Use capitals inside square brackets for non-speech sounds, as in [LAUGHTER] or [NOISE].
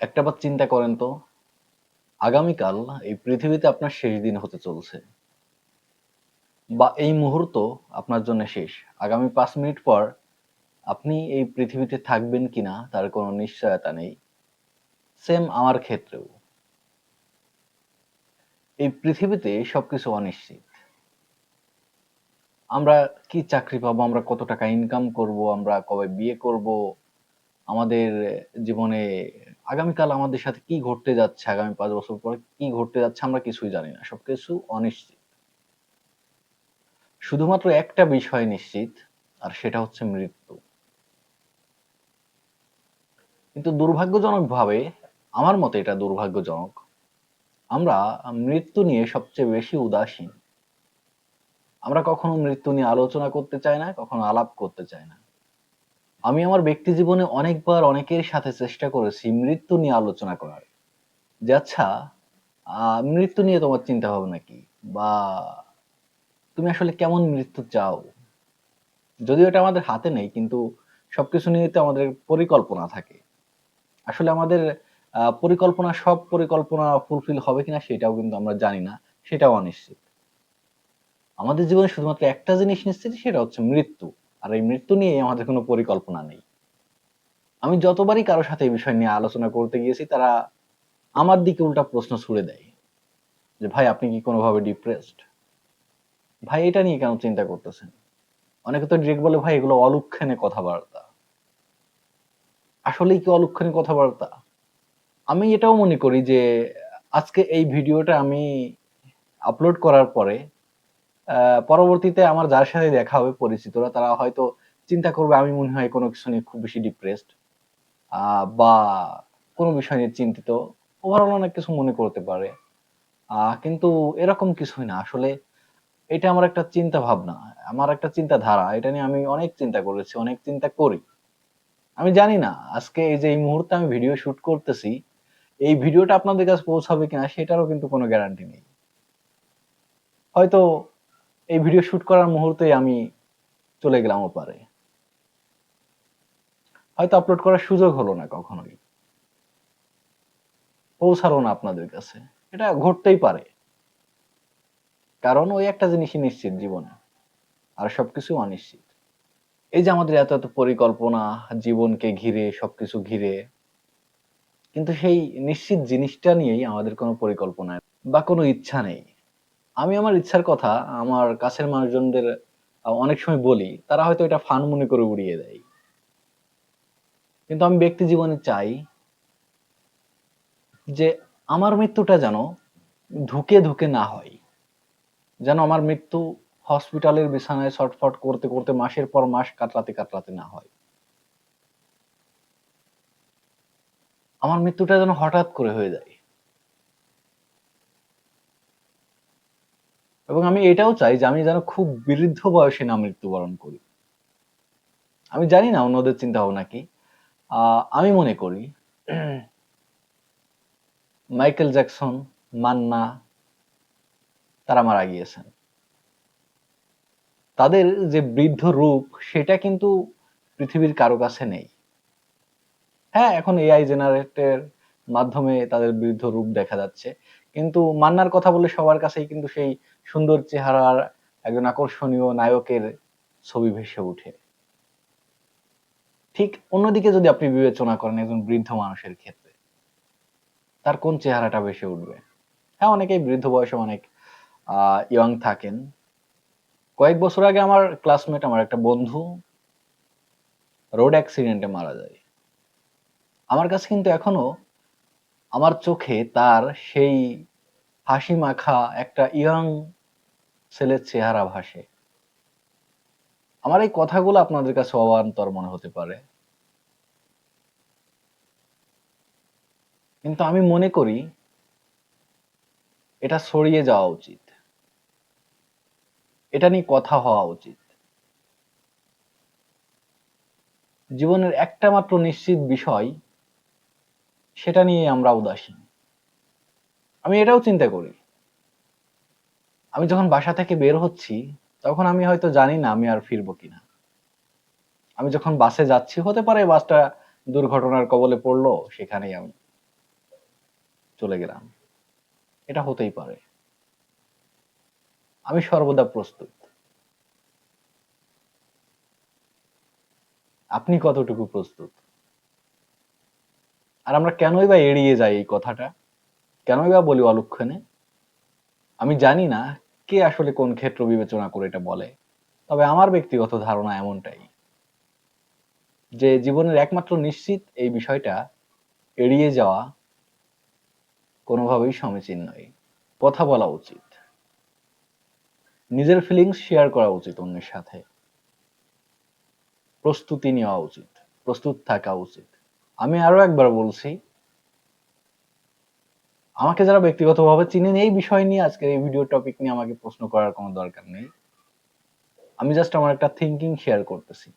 একটা বার চিন্তা করেন তো, আগামীকাল এই পৃথিবীতে আপনার শেষ দিন হতে চলছে। বা এই মুহূর্ত আপনার জন্য শেষ। আগামী পাঁচ মিনিট পর আপনি এই পৃথিবীতে থাকবেন কিনা তার কোনো নিশ্চয়তা নেই। সেম আমার ক্ষেত্রেও। এই পৃথিবীতে সবকিছু অনিশ্চিত। আমরা কি চাকরি পাবো? আমরা কত টাকা ইনকাম করব? আমরা কবে বিয়ে করব? আমাদের জীবনে আগামীকাল আমাদের সাথে কি ঘটতে যাচ্ছে আগামী পাঁচ বছর পরে, কি ঘটতে যাচ্ছে আমরা কিছুই জানি না। সবকিছু অনিশ্চিত। শুধুমাত্র একটা বিষয় নিশ্চিত, আর সেটা হচ্ছে মৃত্যু। কিন্তু দুর্ভাগ্যজনক ভাবে আমার মতে এটা দুর্ভাগ্যজনক। আমরা মৃত্যু নিয়ে সবচেয়ে বেশি উদাসীন। আমরা কখনো মৃত্যু নিয়ে আলোচনা করতে চাই না, কখনো আলাপ করতে চাই না। আমি আমার ব্যক্তি জীবনে অনেকবার অনেকের সাথে চেষ্টা করেছি মৃত্যু নিয়ে আলোচনা করার। যে আচ্ছা মৃত্যু নিয়ে তোমার চিন্তা ভাবনা কি? বা তুমি আসলে কেমন মৃত্যু চাও? যদিও এটা আমাদের হাতে নেই, কিন্তু সবকিছু নিয়ে তো আমাদের পরিকল্পনা থাকে। আসলে আমাদের পরিকল্পনা, সব পরিকল্পনা ফুলফিল হবে কিনা সেটাও কিন্তু আমরা জানি না, সেটাও অনিশ্চিত। আমাদের জীবনে শুধুমাত্র একটা জিনিস নিশ্চিত, সেটা হচ্ছে মৃত্যু। আর এই মৃত্যু নিয়ে আমাদের কোনো পরিকল্পনা নেই। আমি যতবারই কারোর সাথে এই বিষয় নিয়ে আলোচনা করতে গিয়েছি, তারা আমার দিকে উল্টা প্রশ্ন ছুড়ে দেয় যে, ভাই, আপনি কি কোনোভাবে ডিপ্রেসড ভাই, এটা নিয়ে কেন চিন্তা করতেছেন? অনেকে তো ডিরেক্ট বলে, ভাই, এগুলো অলুক্ষণে কথাবার্তা। আসলেই কি অলুক্ষণে কথাবার্তা? আমি এটাও মনে করি যে, আজকে এই ভিডিওটা আমি আপলোড করার পরে পরবর্তীতে আমার যার সাথে দেখা হবে পরিচিতরা, তারা হয়তো চিন্তা করবে আমি মনে হয় কোনো কিছু নিয়ে খুব বেশি ডিপ্রেসড বা কোনো বিষয় নিয়ে চিন্তিত। ওভারঅল অনেক কিছু মনে করতে পারে। কিন্তু এরকম কিছুই না। আসলে এটা আমার একটা চিন্তা ভাবনা, আমার একটা চিন্তাধারা। এটা নিয়ে আমি অনেক চিন্তা করেছি, অনেক চিন্তা করি। আমি জানি না, আজকে এই যে এই মুহূর্তে আমি ভিডিও শুট করতেছি, এই ভিডিওটা আপনাদের কাছে পৌঁছাবে কিনা সেটারও কিন্তু কোনো গ্যারান্টি নেই। হয়তো এই ভিডিও শুট করার মুহূর্তে আমি চলে গেলাম ওপারে হয়তো আপলোড করার সুযোগ হলো না কখনোই। পৌঁছালো না আপনাদের কাছে। এটা ঘটতেই পারে। কারণ ওই একটা জিনিসই নিশ্চিত জীবনে, আর সবকিছু অনিশ্চিত। এই যে আমাদের এত এত পরিকল্পনা, জীবনকে ঘিরে, সবকিছু ঘিরে, কিন্তু সেই নিশ্চিত জিনিসটা নিয়েই আমাদের কোনো পরিকল্পনা বা কোনো ইচ্ছা নেই। আমি আমার ইচ্ছার কথা আমার কাছের মানুষজনদের অনেক সময় বলি, তারা হয়তো এটা ফান মনে করে উড়িয়ে দেয়। কিন্তু আমি ব্যক্তি জীবনে চাই যে আমার মৃত্যুটা যেন ধুকে ধুকে না হয়, যেন আমার মৃত্যু হসপিটালের বিছানায় ছটফট করতে করতে মাসের পর মাস কাতরাতে কাতরাতে না হয়। আমার মৃত্যুটা যেন হঠাৎ করে হয়ে যায়। এবং আমি এটাও চাই যে আমি যেন খুব বৃদ্ধ বয়সে না মৃত্যুবরণ করি। আমি জানি না অন্যদের চিন্তা ভাবনা কি আমি মনে করি [CLEARS THROAT] মাইকেল জ্যাকসন, মান্না, তারা মারা গিয়েছেন। তাদের যে বৃদ্ধ রূপ, সেটা কিন্তু পৃথিবীর কারও কাছে নেই। হ্যাঁ এখন এআই জেনারেটের মাধ্যমে তাদের বৃদ্ধ রূপ দেখা যাচ্ছে। কিন্তু মান্নার কথা বলে সবার কাছেই কিন্তু সেই সুন্দর চেহারার একজন আকর্ষণীয় নায়কের ছবি ভেসে ওঠে। ঠিক অন্যদিকে যদি আপনি বিবেচনা করেন একজন বৃদ্ধ মানুষের ক্ষেত্রে, তার কোন চেহারাটা ভেসে উঠবে? হ্যাঁ অনেকেই বৃদ্ধ বয়সে অনেক ইয়ং থাকেন। কয়েক বছর আগে আমার ক্লাসমেট আমার একটা বন্ধু রোড অ্যাক্সিডেন্টে মারা যায়। আমার কাছে কিন্তু এখনও আমার চোখে তার সেই হাসি মাখা একটা ইয়ং ছেলের চেহারা ভাসে। আমার এই কথাগুলো আপনাদের কাছে অবান্তর মনে হতে পারে। কিন্তু আমি মনে করি, এটা ছড়িয়ে যাওয়া উচিত। এটা নিয়ে কথা হওয়া উচিত। জীবনের একটা মাত্র নিশ্চিত বিষয়, সেটা নিয়ে আমরা উদাসীন। আমি এটাও চিন্তা করি। আমি যখন বাসা থেকে বের হচ্ছি, তখন আমি হয়তো জানি না আমি আর ফিরবো কিনা। আমি যখন বাসে যাচ্ছি, হতে পারে বাসটা দুর্ঘটনার কবলে পড়ল, সেখানেই আমি চলে গেলাম। এটা হতেই পারে। আমি সর্বদা প্রস্তুত। আপনি কতটুকু প্রস্তুত? আর আমরা কেনই বা এড়িয়ে যাই এই কথাটা? কেনই বা বলি অলক্ষণে? আমি জানি না কে আসলে কোন ক্ষেত্র বিবেচনা করে এটা বলে, তবে আমার ব্যক্তিগত ধারণা এমনটাই। যে জীবনের একমাত্র নিশ্চিত এই বিষয়টা এড়িয়ে যাওয়া কোনোভাবেই সমীচীন নয়। কথা বলা উচিত। নিজের ফিলিংস শেয়ার করা উচিত অন্যের সাথে। প্রস্তুতি নেওয়া উচিত, প্রস্তুত থাকা উচিত। আমি আরও একবার বলছি আমাকে যারা ব্যক্তিগতভাবে চিনেন, এই বিষয় নিয়ে আজকের এই ভিডিও টপিক নিয়ে আমাকে প্রশ্ন করার কোনো দরকার নেই। আমি জাস্ট আমার একটা থিঙ্কিং শেয়ার করতেছি।